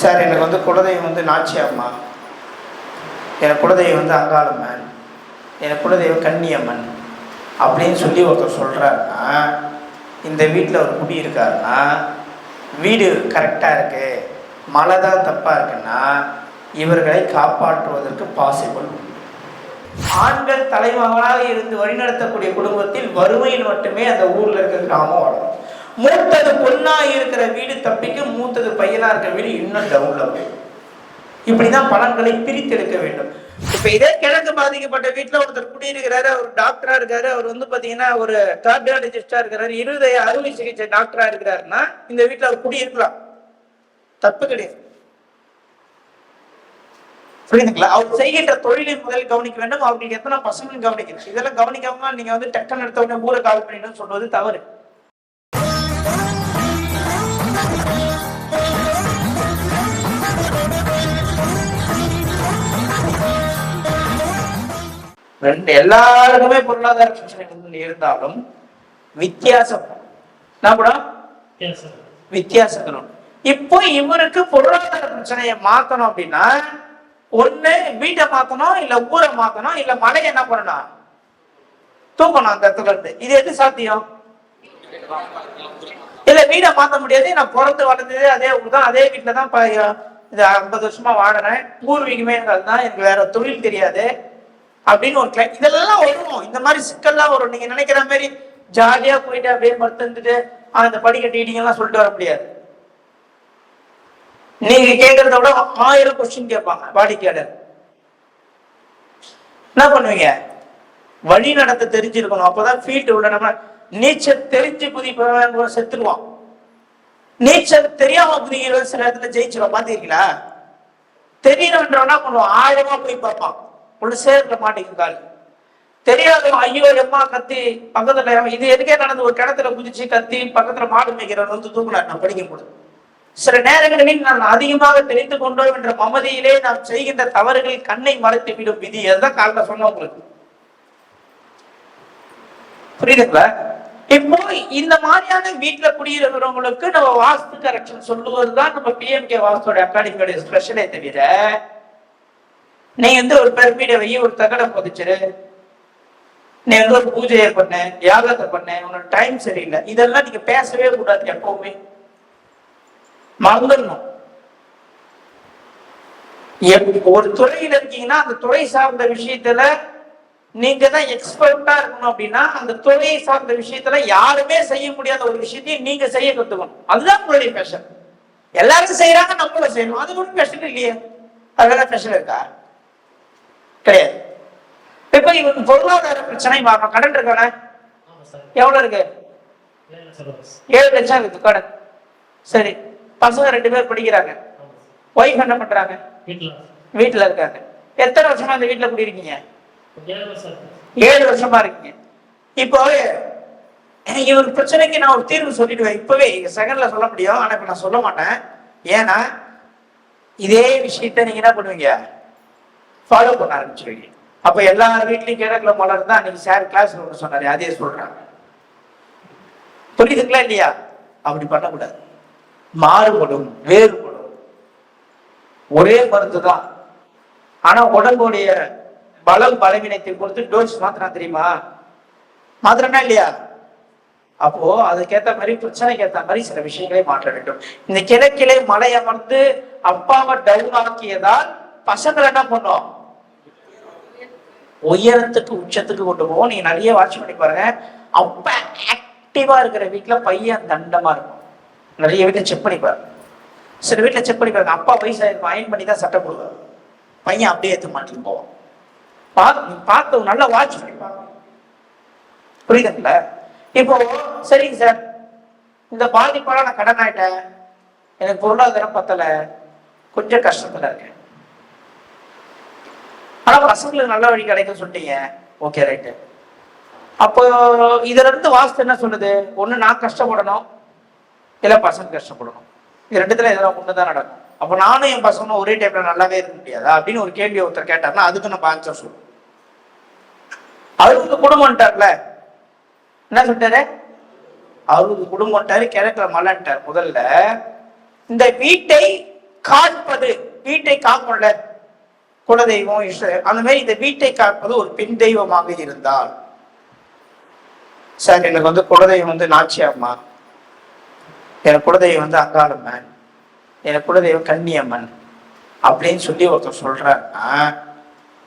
Sir எனக்கு வந்து குலதெய்வம் வந்து நாச்சி அம்மா எனக்கு குலதெய்வம் வந்து அங்காளம்மன். எனக்கு குலதெய்வம் கன்னியம்மன். அப்படின்னு சொல்லி ஒருத்தர் சொல்கிறாருன்னா இந்த வீட்டில் ஒரு குடி இருக்காருன்னா வீடு கரெக்டாக இருக்கு. மழை தான் தப்பாக இருக்குன்னா இவர்களை காப்பாற்றுவதற்கு பாசிபிள் ஆண்கள் தலைமகனாக இருந்து வழிநடத்தக்கூடிய குடும்பத்தில் வறுமையில் மட்டுமே அந்த ஊரில் இருக்கிற கிராமம் வளரும் மூத்தது பொண்ணா இருக்கிற வீடு தப்பிக்க மூத்தது பையனா இருக்கிற வீடு இன்னும் டவுன்ல போய் இப்படிதான் பலன்களை பிரித்தெடுக்க வேண்டும். இப்ப இதே கிழக்கு பாதிக்கப்பட்ட வீட்டுல ஒருத்தர் குடியிருக்கிறாரு அவர் டாக்டரா இருக்காரு அவர் வந்து பாத்தீங்கன்னா ஒரு கார்டியாலஜிஸ்டா இருக்கிறாரு இருதய அறுவை சிகிச்சை டாக்டரா இருக்கிறாருன்னா இந்த வீட்டுல அவர் குடியிருக்கலாம். தப்பு கிடையாது. புரியுதுங்களா? அவர் செய்கின்ற தொழிலை முதல் கவனிக்க வேண்டும். அவருக்கு எத்தனை பசங்களும் கவனிக்கணும். இதெல்லாம் கவனிக்காம நீங்க வந்து டக்குன்னு எடுத்த உடனே ஊரை கால் பண்ணிடணும்னு சொல்வது தவறு. எல்லாருக்குமே பொருளாதார பிரச்சனைகள் இருந்தாலும் வித்தியாசம். என்ன படம்? இப்போ இவருக்கு பொருளாதார பிரச்சனையை மாத்தணும் அப்படின்னா ஒண்ணு வீட்டை மாத்தணும் இல்ல ஊரை மாத்தணும் இல்ல மலையை என்ன பண்ணணும்? தூக்கணும் அந்த இடத்துல இருந்து. இது எது சாத்தியம்? இல்ல வீடை மாத்த முடியாது. நான் பிறந்து வளர்ந்தது அதே ஊர் தான். அதே வீட்டுல தான் ப- இது ஐம்பது வருஷமா வாடுறேன் பூர்வீகமே எனக்கு அதுதான். எனக்கு வேற தொழில் தெரியாது. அப்படின்னு ஒரு இதெல்லாம் வரும். இந்த மாதிரி சிக்கல்லாம் வரும். நீங்க நினைக்கிற மாதிரி ஜாலியா போயிட்டு அப்படியே மறுத்துட்டு அந்த படிக்கட்டு இடிங்க எல்லாம் சொல்லிட்டு வர முடியாது. நீங்க கேட்கறத விட ஆயிரம் கொஸ்டின் கேட்பாங்க வாடிக்கையாளர். என்ன பண்ணுவீங்க? வழி நடத்த தெரிஞ்சிருக்கணும். அப்பதான் ஃபீல்டு உள்ள நம்ம நீச்சல் தெரிஞ்சு குதிப்பவன் செத்துருவான். நீச்சல் தெரியாம குதிக்கிறவன் சில இடத்துல ஜெயிச்சிருவான். பாத்தீங்களா தெரியணுன்றவன் பண்ணுவான்? ஆழமா போய் பார்ப்பான். உள்ள சேர்க்க மாட்டேங்குது தெரியாதவன் ஐயோ எம்மா கத்தி பக்கத்துல இது எதுக்கே நடந்து ஒரு கிணத்துல குதிச்சு கத்தி பக்கத்துல மாடு மேய்க்கிறவன் வந்து தூக்குனார் நான் படிக்கும் போது. சில நேரங்களில் நான் அதிகமாக தெரிந்து கொண்டோம் என்ற மமதியிலே நாம் செய்கின்ற தவறுகள் கண்ணை மறைத்து விடும் விதி. அதுதான் காலைல சொன்ன உங்களுக்கு. புரியுதுங்களா? இப்போ இந்த மாதிரியான வீட்டுல குடியிருக்கிறவங்களுக்கு நம்ம வாஸ்து கரெக்ஷன் சொல்லுவது தான் நம்ம பிஎம்கே வாஸ்தோட அகாடமியோட ஸ்பெஷலே தவிர நீ வந்து ஒரு பெருமீடை வை ஒரு தகடை புதைச்சிரு. நீ வந்து ஒரு பூஜையை பண்ண யாகத்தை பண்ண உன்னோட டைம் சரியில்லை. இதெல்லாம் நீங்க பேசவே கூடாது எப்பவுமே. மறந்துடணும். ஒரு துறையில இருக்கீங்கன்னா அந்த துறை சார்ந்த விஷயத்துல நீங்க தான் எக்ஸ்பர்ட்டா இருக்கணும் அப்படின்னா அந்த துறையை சார்ந்த விஷயத்துல யாருமே செய்ய முடியாத ஒரு விஷயத்தையும் நீங்க செய்ய கத்துக்கணும். அதுதான் உங்களுடைய பேஷன் எல்லாரும் செய்யறாங்க நம்மளும் செய்யணும். அது ஒன்றும் பேஷன் இல்லையே. அதெல்லாம் பேஷன் இருக்கா? கிடையாது. இப்ப இவங்க பொருளாதார பிரச்சனை மாறணும் கடன் இருக்கானே. எவ்வளவு இருக்கு? ஏழு லட்சம் இருக்கு கடன். சரி. பசங்க ரெண்டு பேர் படிக்கிறாங்க. ஒய்ஃப் என்ன பண்றாங்க? வீட்டுல இருக்காங்க. எத்தனை வருஷமா இந்த வீட்டுல குடியிருக்கீங்க. ஏழு வருஷமா இருக்கீங்க. இப்போ இவர் பிரச்சனைக்கு நான் ஒரு தீர்வு சொல்லிடுவேன். இப்பவே செகண்ட்ல சொல்ல முடியும். ஆனா இப்ப நான் சொல்ல மாட்டேன். ஏன்னா இதே விஷயத்த நீங்க என்ன பண்ணுவீங்க? ஃபாலோ பண்ண ஆரம்பிச்சிருவீங்க. அப்ப எல்லா வீட்லயும் கிழக்குல மலர் தான் அன்னைக்கு சார் கிளாஸ் ஒன்று சொன்னாரு அதே சொல்றாங்க. புரியுதுங்களா இல்லையா? அப்படி பண்ணக்கூடாது. மாறுபடும் வேறுபடும். ஒரே மருந்து தான். ஆனா உடம்புடைய பலம் பலவீனத்தை பொறுத்து டோஸ் மாத்திரம் தெரியுமா? மாத்திரம்னா இல்லையா? அப்போ அதுக்கேற்ற மாதிரி பிரச்சனைக்கு ஏற்ற மாதிரி சில விஷயங்களை மாற்ற வேண்டும். இந்த கிழக்கிலே மலை அமர்ந்து அப்பாவை டவுன் ஆக்கியதால் பசங்களை என்ன பண்ணோம்? உயரத்துக்கு உச்சத்துக்கு கொண்டு போவோம். நீங்க நிறைய வாட்ச் பண்ணி பாருங்க. அப்ப ஆக்டிவா இருக்கிற வீட்டுல பையன் தண்டமா இருக்கும் நிறைய வீட்டுல செக் பண்ணி பாருங்க. சில வீட்டுல செக் பண்ணி பாருங்க. அப்பா வயசாயிருக்கும் அயன் பண்ணி தான் சட்டை போடுவார். பையன் அப்படியே எடுத்து மாட்டிட்டு போவான். பார்த்து பார்த்து நல்லா வாட்ச் பண்ணி பாருங்க. புரியுதுங்களா? இப்போ சரிங்க சார் இந்த பாதிப்பால நான் கடன் ஆயிட்டேன். எனக்கு பொருளாதாரம் பத்தல. கொஞ்சம் கஷ்டத்துல இருக்கேன். ஆனா பசங்களுக்கு நல்ல வழி கிடைக்கும் சொல்லிட்டீங்க. ஓகே ரைட்டு அப்போ இதுல இருந்து வாஸ்து என்ன சொல்லுது? ஒண்ணு நான் கஷ்டப்படணும். இல்ல பசங்க கஷ்டப்படணும். இது ரெண்டுத்துல இதெல்லாம் ஒண்ணுதான் நடக்கும். அப்ப நானும் என் பசங்களும் ஒரே டைப்ல நல்லாவே இருக்க முடியாதா? அப்படின்னு ஒரு கேள்வி ஒருத்தர் கேட்டாருன்னா அதுக்கு நம்ம ஆன்சர் சொல்லுவோம். அவருக்கு குடும்பம்ட்டார்ல என்ன சொல்லிட்டாரு? அவருக்கு குடும்பம்ட்டாரு கிழக்குல மலைன்ட்டார் முதல்ல இந்த வீட்டை காப்பது வீட்டை காக்கும்ல குலதெய்வம் அந்த மாதிரி இந்த வீட்டை காப்பது ஒரு பெண் தெய்வமாக இருந்தால். சார் எனக்கு வந்து குலதெய்வம் வந்து நாச்சி அம்மா எனக்கு குலதெய்வம் வந்து அங்காளம்மன். எனக்கு குலதெய்வம் கன்னியம்மன் அப்படின்னு சொல்லி ஒருத்தர் சொல்றாருன்னா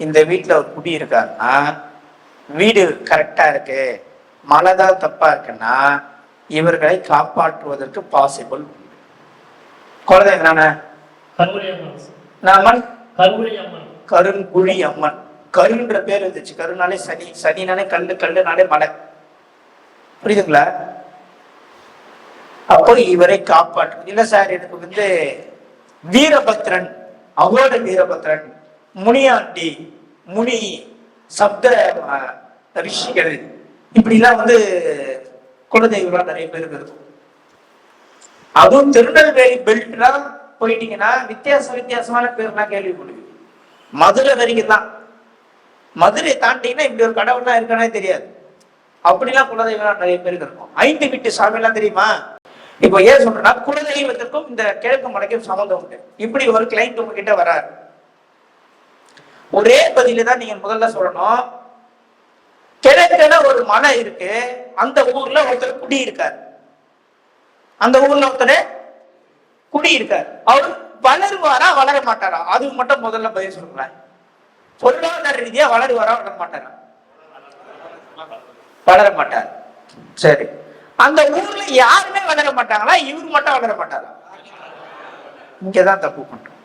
இந்த வீட்டில் ஒரு குடி இருக்காருன்னா வீடு கரெக்டா இருக்கு. மழை தான் தப்பா இருக்குன்னா இவர்களை காப்பாற்றுவதற்கு பாசிபிள் குலதெய்வம் நானே? கருவறை அம்மன் கருண் குழி அம்மன் கருங்குழி அம்மன். கருன்ற பேர் இருந்துச்சு கருனாலே சனி சனினாலே கல்லு கல்லுனாலே மலை. புரியுதுங்களா? அப்போ இவரை காப்பாற்று இல்ல சார் எனக்கு வந்து வீரபத்ரன் அவரோட வீரபத்ரன் முனியாண்டி முனி சப்த ரிஷிகள். இப்படிலாம் வந்து குலதெய்வம் நிறைய பேர் இருக்கும். அதுவும் திருநெல்வேலி பெல்ட்லாம் போயிட்டீங்கன்னா வித்தியாச வித்தியாசமான பேர்லாம் கேள்விப்படுவீங்க மதுரை வரைக்கும் தான் மதுரை தாண்டிங்கன்னா இப்படி ஒரு கடவுள்லாம் இருக்கானே தெரியாது. அப்படிலாம் குலதெய்வம் நிறைய பேருக்கு இருக்கும் ஐந்து வீட்டு சாமிலாம் தெரியுமா? இப்போ ஏன் சொல்றேன்னா குலதெய்வத்திற்கும் இந்த கிழக்கு மலைக்கும் சம்மந்தம் உண்டு. இப்படி ஒரு கிளைண்ட் உங்ககிட்ட வராரு. ஒரே பதில தான் நீங்க முதல்ல சொல்லணும். கிழக்குல ஒரு மலை இருக்கு. அந்த ஊர்ல ஒருத்தர் குடி இருக்காரு அந்த ஊர்ல ஒருத்தர் குடி இருக்காரு அவர் வளருவாரா வளர மாட்டாரா அது மட்டும் முதல்ல பதில் சொல்லுங்களேன். பொருளாதார ரீதியா வளருவாரா வளர மாட்டாரா வளர மாட்டார் சரி. அந்த ஊர்ல யாருமே வளர மாட்டாங்களா இவர் மட்டும் வளர மாட்டாரா இங்கதான் தப்பு பண்றோம்.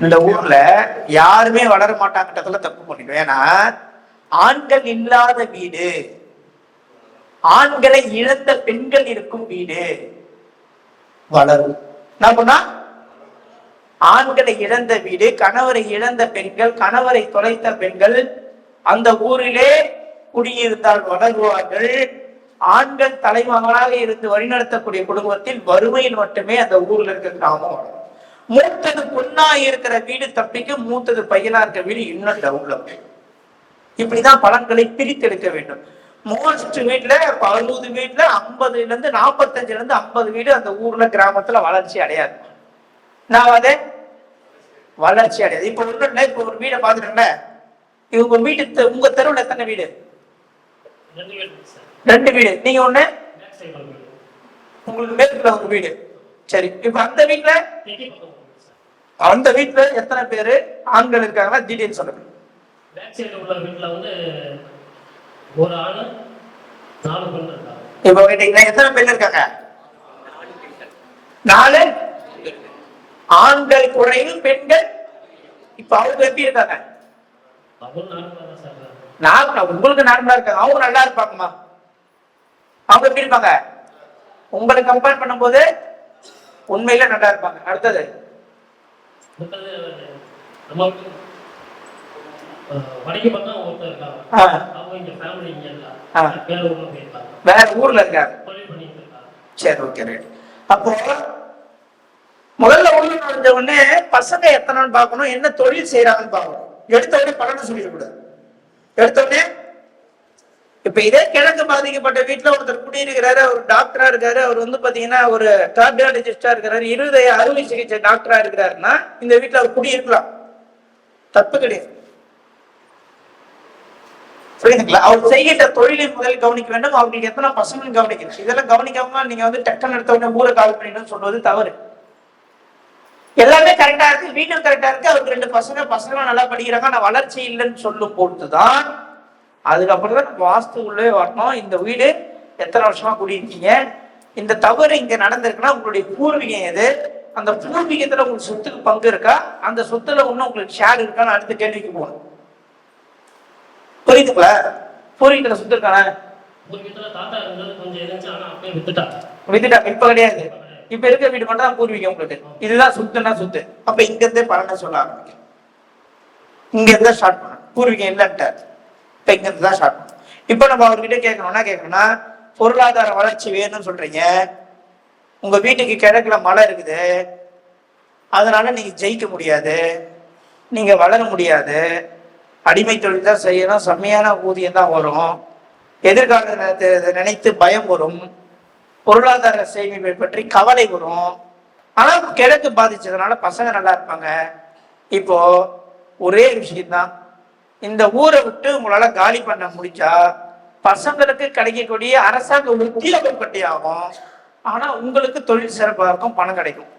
இந்த ஊர்ல யாருமே வளர மாட்டாங்கன்றதுல தப்பு பண்ணிடும் ஏன்னா ஆண்கள் இல்லாத வீடு. ஆண்களை இழந்த பெண்கள் இருக்கும் வீடு. வளரும். என்ன பண்ணா ஆண்களை இழந்த வீடு கணவரை இழந்த பெண்கள் கணவரை தொலைத்த பெண்கள் அந்த ஊரிலே குடியிருந்தால் வளருவார்கள் ஆண்கள் தலைமகனாக இருந்து வழிநடத்தக்கூடிய குடும்பத்தில் வறுமையில் மட்டுமே அந்த ஊர்ல இருக்க கிராமம். மூத்தது பொண்ணா இருக்கிற வீடு தப்பிக்கு மூத்தது பையனா இருக்கிற வீடு இன்னும் டெவலப் இப்படிதான் பலன்களை பிரித்தெடுக்க வேண்டும். மோஸ்ட் வீட்டுல அறுபது வீட்டுல ஐம்பதுல இருந்து நாற்பத்தஞ்சுல இருந்து ஐம்பது வீடு அந்த ஊர்ல கிராமத்துல வளர்ச்சி அடையாது. நான் அதே வளர்ச்சி அடையாது. இப்ப ஒண்ணு இல்லை இப்ப ஒரு வீடை பாத்துட்டேன்ல இவங்க வீட்டு தெ- உங்க தெருவுல எத்தனை வீடு? ரெண்டு வீடு நீங்க ஒண்ணு? உங்களுக்கு மேற்குல ஒரு வீடு. சரி. இப்ப அந்த வீட்டுல அந்த வீட்டுல எத்தனை பேரு? ஆண்கள் இருக்காங்களா? டீடைல் சொல்லுங்க. ஒரு ஆணு நாலு பெண் இருக்காங்க. இப்ப கேட்டீங்கன்னா எத்தனை பேர் இருக்காங்க? நாலு? ஆண்கள் குறைவு பெண்கள் இப்ப அவங்க எப்படி இருக்காங்க. நார்மலா உங்களுக்கு நார்மலா இருக்காங்க. அவங்க நல்லா இருப்பாங்கம்மா. அவங்க எப்படி இருப்பாங்க? உங்களை கம்பேர் பண்ணும்போது உண்மையில நல்லா இருப்பாங்க. அடுத்தது? வேற ஊர்ல இருக்காங்க சரி ஓகே ரைட் அப்போ முதல்ல உள்ள நுழைஞ்ச உடனே பசங்க எத்தனைன்னு பார்க்கணும் என்ன தொழில் செய்யறாங்கன்னு பார்க்கணும். எடுத்த உடனே பலனை சொல்லிடக்கூடாது. எடுத்த உடனே இப்ப இதே கிழக்கு பாதிக்கப்பட்ட வீட்டுல ஒருத்தர் குடியிருக்கிறாரு அவர் டாக்டரா இருக்காரு அவர் வந்து பாத்தீங்கன்னா ஒரு கார்டியாலஜிஸ்டா இருக்கிறாரு இருதய அறுவை சிகிச்சை டாக்டரா இருக்கிறாருன்னா இந்த வீட்டுல அவர் குடியிருக்கலாம். தப்பு கிடையாது. புரியுதுங்களா? அவர் செய்கின்ற தொழிலை முதல் கவனிக்க வேண்டும். அவங்களுக்கு எத்தனை பசங்களும் கவனிக்கணும்? இதெல்லாம் கவனிக்காம நீங்க வந்து டக்குன்னு எடுத்த உடனே ஊரை கால் பண்ணிடணும்னு சொல்வது தவறு. எல்லாமே கரெக்டா இருக்கு. வீடும் கரெக்டா இருக்கு. அவருக்கு ரெண்டு பசங்க பசங்க நல்லா படிக்கிறாங்க. ஆனா வளர்ச்சி இல்லைன்னு சொல்லும் பொழுதுதான் அதுக்கப்புறம் தான் வாஸ்து உள்ளே வரணும். இந்த வீடு எத்தனை வருஷமா குடியிருக்கீங்க? இந்த தவறு இங்க நடந்திருக்குன்னா உங்களுடைய பூர்வீகம் எது? அந்த பூர்வீகத்துல உங்களுக்கு சொத்துக்கு பங்கு இருக்கா? அந்த சொத்துல இன்னும் உங்களுக்கு ஷேர் இருக்கான்னு அடுத்த கேள்விக்கு போகணும். புரியுதுங்களா? பூர்வீகத்துல சொத்து இருக்கானே? வித்துட்டாங்க இப்ப கிடையாது. இப்ப இருக்க வீடு மட்டும் தான் பூர்வீகம் உங்களுக்கு. இதுதான் சொத்துன்னா சொத்து. அப்ப இங்க இருந்தே பலனை சொல்ல ஆரம்பிக்கும். இங்க இருந்தா ஸ்டார்ட் பண்ண பூர்வீகம் இல்லைன்ட்டார். இப்ப இங்க இருந்து தான் ஸ்டார்ட் பண்ணணும். இப்ப நம்ம அவர்கிட்ட கேட்கணும்னா கேட்கணும்னா பொருளாதார வளர்ச்சி வேணும்னு சொல்றீங்க. உங்க வீட்டுக்கு கிழக்குல மழை இருக்குது. அதனால நீங்க ஜெயிக்க முடியாது. நீங்க வளர முடியாது. அடிமை தொழில் தான் செய்யணும் செம்மையான ஊதியம் தான் வரும். எதிர்கால நினைத்து பயம் வரும். பொருளாதார சேமிப்பை பற்றி கவலை வரும். ஆனால் கிழக்கு பாதிச்சதுனால பசங்க நல்லா இருப்பாங்க. இப்போ ஒரே விஷயம்தான். இந்த ஊரை விட்டு உங்களால காலி பண்ண முடிஞ்சா பசங்களுக்கு கிடைக்கக்கூடிய அரசாங்க உத்தியோகப்பட்டி ஆகும். ஆனா உங்களுக்கு தொழில் சிறப்பாக இருக்கும் பணம் கிடைக்கும்.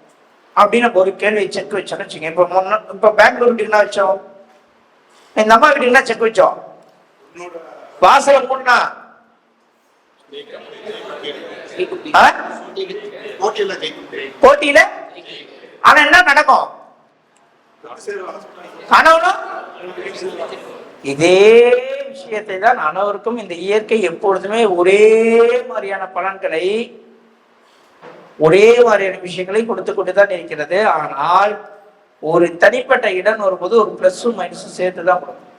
அப்படின்னு ஒரு கேள்வி செக் வச்சோன்னு வச்சுங்க இப்போ முன்ன இப்போ பெங்களூர் என்ன வச்சோம்? இந்த அம்மா வீட்டுக்கு செக் வச்சோம் வாசல மூடனா போட்டியில் போட்டியில? ஆனா என்ன நடக்கும்? கணவனும் இதே விஷயத்தை தான் அனைவருக்கும் இந்த இயற்கை எப்பொழுதுமே ஒரே மாதிரியான பலன்களை ஒரே மாதிரியான விஷயங்களை கொடுத்து கொண்டு தான் இருக்கிறது. ஆனால் ஒரு தனிப்பட்ட இடம் வரும்போது ஒரு ப்ளஸ்ஸும் மைனஸும் சேர்த்து தான் கொடுக்கும்